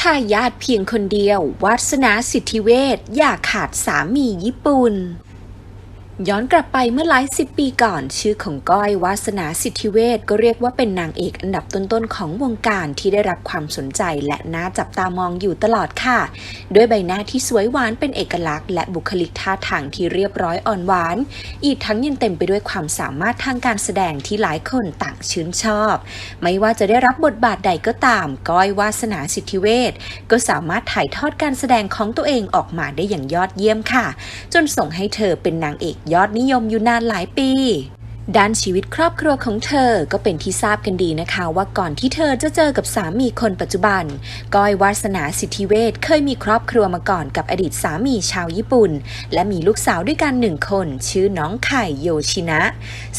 ทายาทเพียงคนเดียว วัสนาสิทธิเวชอย่าขาดสามีญี่ปุ่น ย้อนกลับไปเมื่อหลายสิบปีก่อน ชื่อของก้อยวาสนาสิทธิเวชก็เรียกว่าเป็นนางเอกอันดับต้นๆของวงการที่ได้รับความสนใจและน่าจับตามองอยู่ตลอดค่ะ ด้วยใบหน้าที่สวยหวานเป็นเอกลักษณ์และบุคลิกท่าทางที่เรียบร้อยอ่อนหวาน อีกทั้งยังเต็มไปด้วยความสามารถทางการแสดงที่หลายคนต่างชื่นชอบ ไม่ว่าจะได้รับบทบาทใดก็ตาม ก้อยวาสนาสิทธิเวชก็สามารถถ่ายทอดการแสดงของตัวเองออกมาได้อย่างยอดเยี่ยมค่ะ จนส่งให้เธอเป็นนางเอกยอดนิยมอยู่นานหลายปี ด้านชีวิตครอบครัวของเธอก็เป็นที่ทราบกันดีนะคะ ว่าก่อนที่เธอจะเจอกับสามีคนปัจจุบัน ก้อยวาสนาสิทธิเวชเคยมีครอบครัวมาก่อนกับอดีตสามีชาวญี่ปุ่น และมีลูกสาวด้วยกันหนึ่งคน ชื่อน้องไข่โยชินะ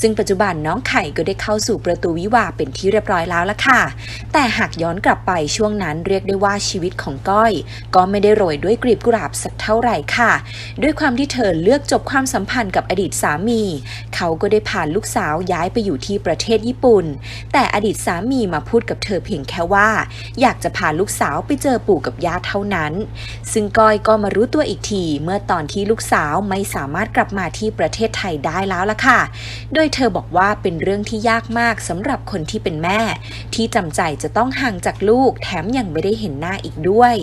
ซึ่งปัจจุบันน้องไข่ก็ได้เข้าสู่ประตูวิวาเป็นที่เรียบร้อยแล้วละค่ะ แต่หากย้อนกลับไปช่วงนั้นเรียกได้ว่าชีวิตของก้อย ก็ไม่ได้โรยด้วยกลีบกุหลาบสักเท่าไหร่ค่ะ ด้วยความที่เธอเลือกจบความสัมพันธ์กับอดีตสามี เขาก็ได้พานลูกลูกสาวย้ายไปอยู่ที่ประเทศญี่ปุ่น แต่อดีตสามีมาพูดกับเธอเพียงแค่ว่า อยากจะพาลูกสาวไปเจอปู่กับย่าเท่านั้น ซึ่งก้อยก็มารู้ตัวอีกทีเมื่อตอนที่ลูกสาวไม่สามารถกลับมาที่ประเทศไทยได้แล้วล่ะค่ะ โดยเธอบอกว่าเป็นเรื่องที่ยากมากสำหรับคนที่เป็นแม่ ที่จำใจจะต้องห่างจากลูกแถมยังไม่ได้เห็นหน้าอีกด้วย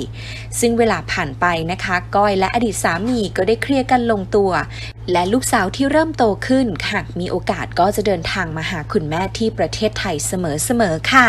ซึ่งเวลาผ่านไปนะคะ ก้อยและอดีตสามีก็ได้เคลียร์กันลงตัว และลูกสาวที่เริ่มโตขึ้นหากมีโอกาสก็จะเดินทางมาหาคุณแม่ที่ประเทศไทยเสมอๆค่ะ